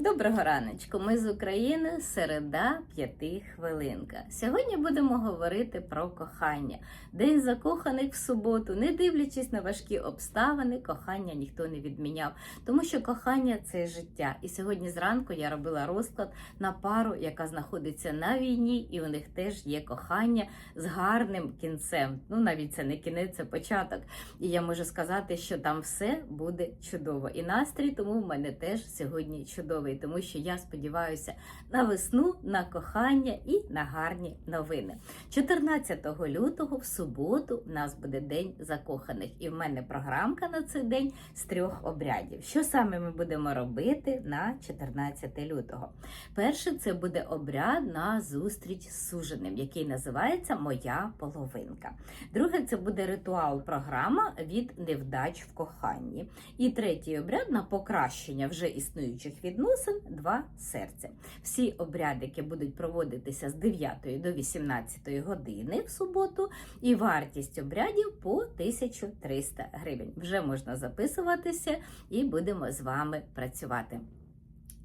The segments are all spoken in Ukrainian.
Доброго раночку, ми з України, середа, п'яти хвилинка. Сьогодні будемо говорити про кохання. День закоханих в суботу, не дивлячись на важкі обставини, кохання ніхто не відміняв, тому що кохання це життя. І сьогодні зранку я робила розклад на пару, яка знаходиться на війні, і у них теж є кохання з гарним кінцем. Ну навіть це не кінець, це початок. І я можу сказати, що там все буде чудово. І настрій тому в мене теж сьогодні чудовий, тому що я сподіваюся на весну, на кохання і на гарні новини. 14 лютого в суботу в нас буде день закоханих, і в мене програмка на цей день з трьох обрядів. Що саме ми будемо робити на 14 лютого? Перше, це буде обряд на зустріч з суженим, який називається Моя половинка. Друге, це буде ритуал програма від невдач в коханні. І третій обряд на покращення вже існуючих відносин два серця. Всі обрядики будуть проводитися з 9 до 18 години в суботу, і вартість обрядів по 1300 гривень. Вже можна записуватися і будемо з вами працювати.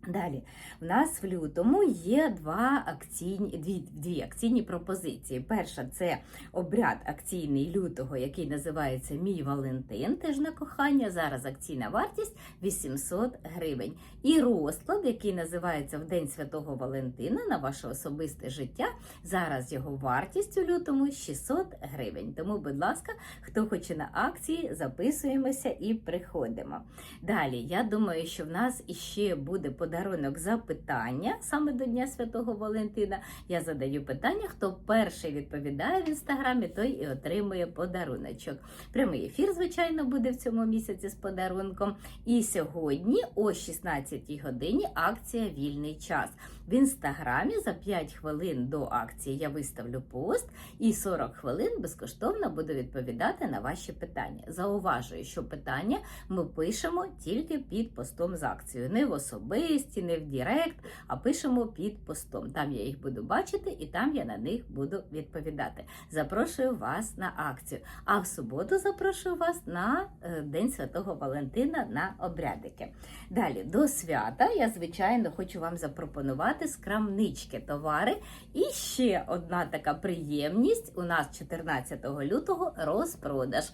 Далі, в нас в лютому є два акційні, дві, дві акційні пропозиції. Перша це обряд акційний лютого, який називається Мій Валентин, теж на кохання. Зараз акційна вартість 800 гривень. І розклад, який називається В День Святого Валентина на ваше особисте життя. Зараз його вартість у лютому 600 гривень. Тому, будь ласка, хто хоче на акції, записуємося і приходимо. Далі, я думаю, що в нас іще буде подарунок запитання саме до Дня Святого Валентина. Я задаю питання, хто перший відповідає в інстаграмі, той і отримує подаруночок. Прямий ефір, звичайно, буде в цьому місяці з подарунком. І сьогодні о 16 годині акція Вільний час. В інстаграмі за 5 хвилин до акції я виставлю пост і 40 хвилин безкоштовно буду відповідати на ваші питання. Зауважую, що питання ми пишемо тільки під постом з акцією, не в особисті, не в Дірект, а пишемо під постом. Там я їх буду бачити і там я на них буду відповідати. Запрошую вас на акцію. А в суботу запрошую вас на е, День Святого Валентина на обрядики. Далі до свята я звичайно хочу вам запропонувати з крамнички товари. І ще одна така приємність: у нас 14 лютого розпродаж.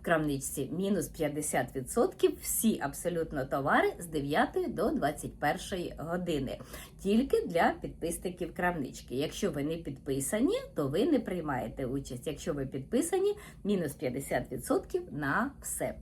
В крамничці мінус 50%. Всі абсолютно товари з 9 до 21 години. Тільки для підписників крамнички. Якщо ви не підписані, то ви не приймаєте участь. Якщо ви підписані, мінус 50% на все.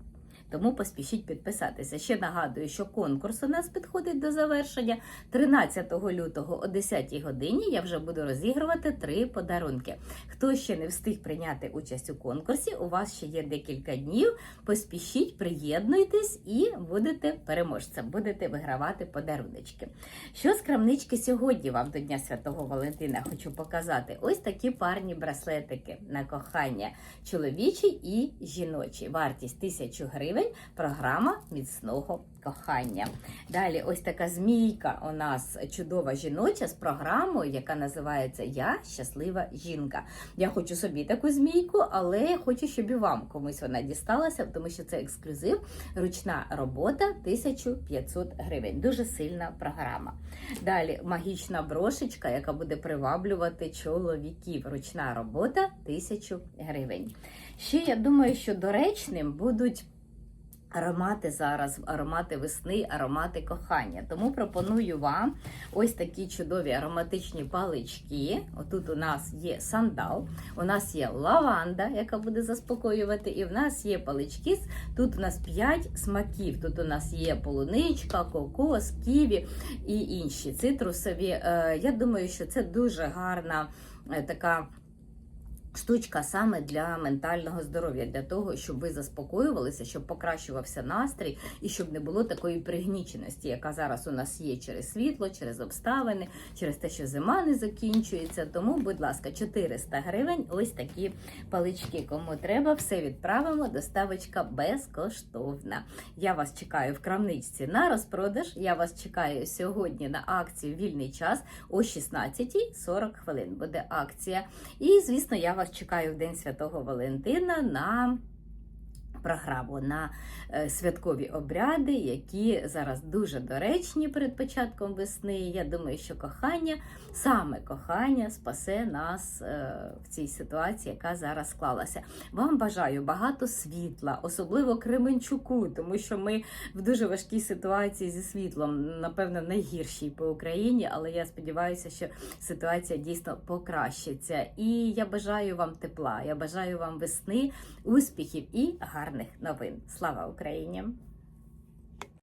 Тому поспішіть підписатися. Ще нагадую, що конкурс у нас підходить до завершення. 13 лютого о 10 годині я вже буду розігрувати три подарунки. Хто ще не встиг прийняти участь у конкурсі, у вас ще є декілька днів. Поспішіть, приєднуйтесь і будете переможцем, будете вигравати подаруночки. Що з крамнички сьогодні вам до Дня Святого Валентина хочу показати? Ось такі парні браслетики на кохання чоловічий і жіночий. Вартість 1000 гривень. Програма міцного кохання. Далі, ось така змійка у нас чудова жіноча з програмою, яка називається Я щаслива жінка. Я хочу собі таку змійку, але я хочу, щоб і вам комусь вона дісталася, тому що це ексклюзив, ручна робота 1500 гривень. Дуже сильна програма. Далі магічна брошечка, яка буде приваблювати чоловіків. Ручна робота 1000 гривень. Ще я думаю, що доречним будуть. Аромати зараз, аромати весни, аромати кохання. Тому пропоную вам ось такі чудові ароматичні палички. Отут у нас є сандал, у нас є лаванда, яка буде заспокоювати, і в нас є палички. Тут у нас 5 смаків. Тут у нас є полуничка, кокос, ківі і інші цитрусові. Е, Я думаю, що це дуже гарна е, така. Штучка саме для ментального здоров'я, для того, щоб ви заспокоювалися, щоб покращувався настрій і щоб не було такої пригніченості, яка зараз у нас є через світло, через обставини, через те, що зима не закінчується. Тому, будь ласка, 400 гривень. Ось такі палички. Кому треба, все відправимо. Доставочка безкоштовна. Я вас чекаю в крамничці на розпродаж. Я вас чекаю сьогодні на акцію Вільний час о 16.40 хвилин. Буде акція. І, звісно, я вас чекаю в День Святого Валентина на програму на е, святкові обряди, які зараз дуже доречні перед початком весни. Я думаю, що кохання, саме кохання, спасе нас е, в цій ситуації, яка зараз склалася. Вам бажаю багато світла, особливо Кременчуку, тому що ми в дуже важкій ситуації зі світлом, напевно, найгіршій по Україні, але я сподіваюся, що ситуація дійсно покращиться. І я бажаю вам тепла, я бажаю вам весни, успіхів і гарних новин. Слава Україні!